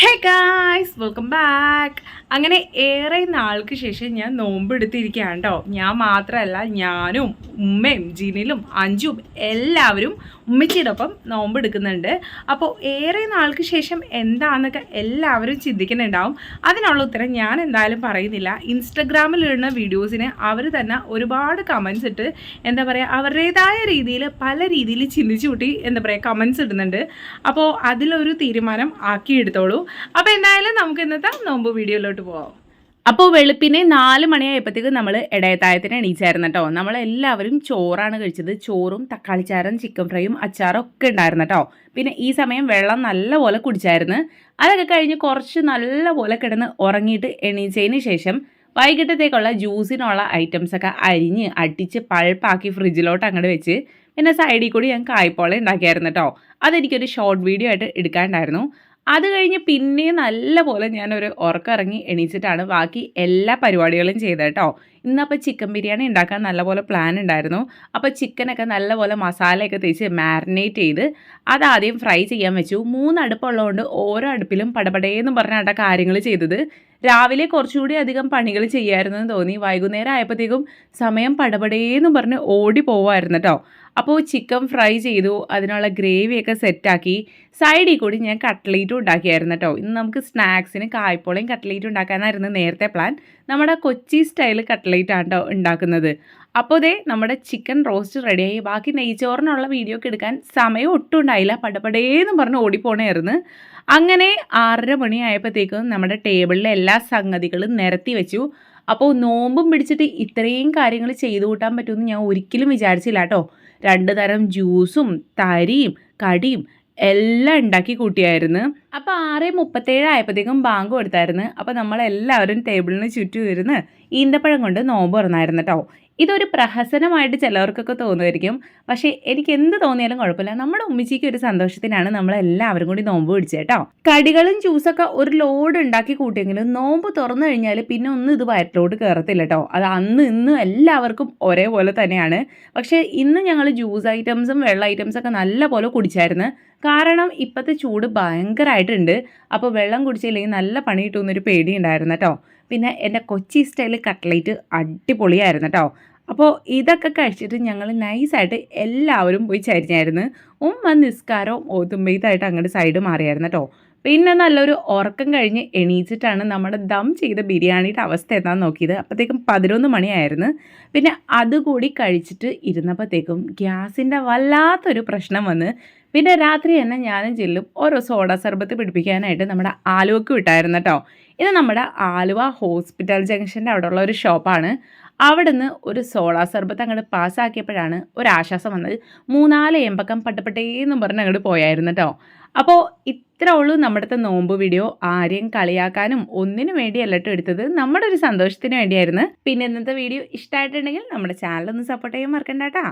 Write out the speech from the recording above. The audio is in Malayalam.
ഹേ ഗായ്സ് വെൽക്കം ബാക്ക് അങ്ങനെ ഏറെ നാൾക്ക് ശേഷം ഞാൻ നോമ്പ് എടുത്തിരിക്കുകയാണ് കേട്ടോ ഞാൻ മാത്രമല്ല ഞാനും ഉമ്മയും ജിനിലും അഞ്ചും എല്ലാവരും ഉമ്മച്ചിയോടൊപ്പം നോമ്പ് എടുക്കുന്നുണ്ട്. അപ്പോൾ ഏറെ നാൾക്ക് ശേഷം എന്താണെന്നൊക്കെ എല്ലാവരും ചിന്തിക്കുന്നുണ്ടാവും. അതിനുള്ള ഉത്തരം ഞാൻ എന്തായാലും പറയുന്നില്ല. ഇൻസ്റ്റഗ്രാമിൽ ഇടുന്ന വീഡിയോസിന് അവർ തന്നെ ഒരുപാട് കമൻസ് ഇട്ട് എന്താ പറയുക അവരുടേതായ രീതിയിൽ പല രീതിയിൽ ചിന്തിച്ചു കൂട്ടി എന്താ പറയുക കമൻസ് ഇടുന്നുണ്ട്. അപ്പോൾ അതിലൊരു തീരുമാനം ആക്കിയെടുത്തോളൂ. അപ്പോൾ എന്തായാലും നമുക്ക് ഇന്നത്തെ നോമ്പ് വീഡിയോയിലോട്ട് പോവാം. അപ്പോൾ വെളുപ്പിനെ നാല് മണിയായപ്പോഴത്തേക്ക് നമ്മൾ ഇടയത്തായത്തിന് എണീച്ചായിരുന്നു കേട്ടോ. നമ്മളെല്ലാവരും ചോറാണ് കഴിച്ചത്. ചോറും തക്കാളി തക്കാളിച്ചാറും ചിക്കൻ ഫ്രൈയും അച്ചാറും ഒക്കെ ഉണ്ടായിരുന്നു കേട്ടോ. പിന്നെ ഈ സമയം വെള്ളം നല്ലപോലെ കുടിച്ചായിരുന്നു. അതൊക്കെ കഴിഞ്ഞ് കുറച്ച് നല്ലപോലെ കിടന്ന് ഉറങ്ങിയിട്ട് എണീച്ചതിന് ശേഷം വൈകിട്ടത്തേക്കുള്ള ജ്യൂസിനുള്ള ഐറ്റംസൊക്കെ അരിഞ്ഞ് അടിച്ച് പൾപ്പാക്കി ഫ്രിഡ്ജിലോട്ട് അങ്ങോട്ട് വെച്ച് പിന്നെ സൈഡിൽ കൂടി ഞാൻ കായ്പോള ഉണ്ടാക്കിയായിരുന്നു കേട്ടോ. അതെനിക്കൊരു ഷോർട്ട് വീഡിയോ ആയിട്ട് എടുക്കാണ്ടായിരുന്നു അത് കഴിഞ്ഞ് പിന്നെ നല്ലപോലെ ഞാനൊരു ഉറക്കിറങ്ങി എണീച്ചിട്ടാണ് ബാക്കി എല്ലാ പരിപാടികളും ചെയ്തത് കേട്ടോ. ഇന്നപ്പോൾ ചിക്കൻ ബിരിയാണി ഉണ്ടാക്കാൻ നല്ലപോലെ പ്ലാൻ ഉണ്ടായിരുന്നു. അപ്പോൾ ചിക്കനൊക്കെ നല്ലപോലെ മസാലയൊക്കെ തേച്ച് മാരിനേറ്റ് ചെയ്ത് അതാദ്യം ഫ്രൈ ചെയ്യാൻ വെച്ചു. മൂന്ന് അടുപ്പുള്ളതുകൊണ്ട് ഓരോ അടുപ്പിലും പടപടേന്ന് പറഞ്ഞാട്ട കാര്യങ്ങൾ ചെയ്തത്. രാവിലെ കുറച്ചുകൂടി അധികം പണികൾ ചെയ്യായിരുന്നു എന്ന് തോന്നി. വൈകുന്നേരം ആയപ്പോഴത്തേക്കും സമയം പടപടേന്നും പറഞ്ഞ് ഓടി പോവായിരുന്നു കേട്ടോ അപ്പോൾ ചിക്കൻ ഫ്രൈ ചെയ്തു അതിനുള്ള ഗ്രേവിയൊക്കെ സെറ്റാക്കി സൈഡിൽ കൂടി ഞാൻ കട്ട്ലേറ്റും ഉണ്ടാക്കിയായിരുന്നു കേട്ടോ ഇന്ന് നമുക്ക് സ്നാക്സിന് കായ്പോളയും കട്ട്ലേറ്റും ഉണ്ടാക്കാനായിരുന്നു നേരത്തെ പ്ലാൻ. നമ്മുടെ കൊച്ചി സ്റ്റൈൽ കട്ട്ലേറ്റ് ആണ് ഉണ്ടാക്കുന്നത്. അപ്പോൾ ദേ നമ്മുടെ ചിക്കൻ റോസ്റ്റ് റെഡിയായി. ബാക്കി നെയ്ച്ചോറിനുള്ള വീഡിയോ ഒക്കെ എടുക്കാൻ സമയം ഒട്ടും ഉണ്ടായില്ല. പടപടേന്ന് പറഞ്ഞ് ഓടിപ്പോണായിരുന്നു അങ്ങനെ ആറര മണിയായപ്പോഴത്തേക്കും നമ്മുടെ ടേബിളിലെ എല്ലാ സംഗതികളും നിരത്തി വെച്ചു. അപ്പോൾ നോമ്പും പിടിച്ചിട്ട് ഇത്രയും കാര്യങ്ങൾ ചെയ്തു കൂട്ടാൻ പറ്റുമെന്ന് ഞാൻ ഒരിക്കലും വിചാരിച്ചില്ല കേട്ടോ രണ്ട് തരം ജ്യൂസും തരിയും കടിയും എല്ലാം ഉണ്ടാക്കി കൂട്ടിയായിരുന്നു. അപ്പോൾ ആറ് മുപ്പത്തേഴ് ആയപ്പോഴത്തേക്കും ബാങ്ക് കൊടുത്തായിരുന്നു. അപ്പോൾ നമ്മളെല്ലാവരും ടേബിളിന് ചുറ്റും ഇരുന്ന് ഈന്തപ്പഴം കൊണ്ട് നോമ്പ് തുറന്നായിരുന്നു കേട്ടോ ഇതൊരു പ്രഹസനമായിട്ട് ചിലവർക്കൊക്കെ തോന്നുമായിരിക്കും. പക്ഷേ എനിക്ക് എന്ത് തോന്നിയാലും കുഴപ്പമില്ല. നമ്മുടെ ഉമ്മച്ചിക്ക് ഒരു സന്തോഷത്തിനാണ് നമ്മളെല്ലാവരും കൂടി നോമ്പ് പിടിച്ചത് കേട്ടോ. കടികളും ജ്യൂസൊക്കെ ഒരു ലോഡ് ഉണ്ടാക്കി കൂട്ടിയെങ്കിലും നോമ്പ് തുറന്നു കഴിഞ്ഞാൽ പിന്നെ ഒന്നും ഇത് വയറ്റിലോട്ട് കയറത്തില്ല കേട്ടോ. അത് അന്ന് ഇന്ന് എല്ലാവർക്കും ഒരേപോലെ തന്നെയാണ്. പക്ഷേ ഇന്ന് ഞങ്ങൾ ജ്യൂസ് ഐറ്റംസും വെള്ള ഐറ്റംസൊക്കെ നല്ല പോലെ കുടിച്ചായിരുന്നു. കാരണം ഇപ്പോഴത്തെ ചൂട് ഭയങ്കരമായിട്ടുണ്ട് അപ്പോൾ വെള്ളം കുടിച്ചില്ലെങ്കിൽ നല്ല പണി കിട്ടുമെന്നൊരു പേടി ഉണ്ടായിരുന്നു കേട്ടോ. പിന്നെ എന്റെ കൊച്ചി സ്റ്റൈൽ കട്ട്ലേറ്റ് അടിപൊളിയായിരുന്നു കേട്ടോ. അപ്പോൾ ഇതൊക്കെ കഴിച്ചിട്ട് ഞങ്ങൾ നൈസായിട്ട് എല്ലാവരും പോയി ചരിഞ്ഞായിരുന്നു. ഉമ്മ നിസ്കാരവും ഓതുമ്പെയ്തായിട്ട് അങ്ങോട്ട് സൈഡ് മാറിയായിരുന്നു കേട്ടോ. പിന്നെ നല്ലൊരു ഉറക്കം കഴിഞ്ഞ് എണീച്ചിട്ടാണ് നമ്മുടെ ദം ചെയ്ത ബിരിയാണിയുടെ അവസ്ഥ എന്താണെന്ന് നോക്കിയത്. അപ്പോഴത്തേക്കും പതിനൊന്ന് മണിയായിരുന്നു. പിന്നെ അതുകൂടി കഴിച്ചിട്ട് ഇരുന്നപ്പോഴത്തേക്കും ഗ്യാസിന്റെ വല്ലാത്തൊരു പ്രശ്നം വന്ന്. പിന്നെ രാത്രി തന്നെ ഞാനും ചെല്ലും ഓരോ സോഡ സർബത്ത് പിടിപ്പിക്കാനായിട്ട് നമ്മുടെ ആലുവക്ക് വിട്ടായിരുന്നു കേട്ടോ ഇത് നമ്മുടെ ആലുവ ഹോസ്പിറ്റൽ ജംഗ്ഷന്റെ അവിടെയുള്ള ഒരു ഷോപ്പാണ്. അവിടുന്ന് ഒരു സോളാ സർബത്ത് അങ്ങോട്ട് പാസ്സാക്കിയപ്പോഴാണ് ഒരാശ്വാസം വന്നത്. മൂന്നാൽ എമ്പക്കം പട്ടപ്പെട്ടേന്നും പറഞ്ഞ് അങ്ങോട്ട് പോയായിരുന്നു കേട്ടോ അപ്പോൾ ഇത്ര ഉള്ളൂ നമ്മുടെ നോമ്പ് വീഡിയോ. ആരെയും കളിയാക്കാനും ഒന്നിനു വേണ്ടിയല്ല കേട്ടോ എടുത്തത്. നമ്മുടെ ഒരു സന്തോഷത്തിന് വേണ്ടിയായിരുന്നു. പിന്നെ ഇന്നത്തെ വീഡിയോ ഇഷ്ടമായിട്ടുണ്ടെങ്കിൽ നമ്മുടെ ചാനൽ ഒന്ന് സപ്പോർട്ട് ചെയ്യാൻ മറക്കണ്ട കേട്ടോ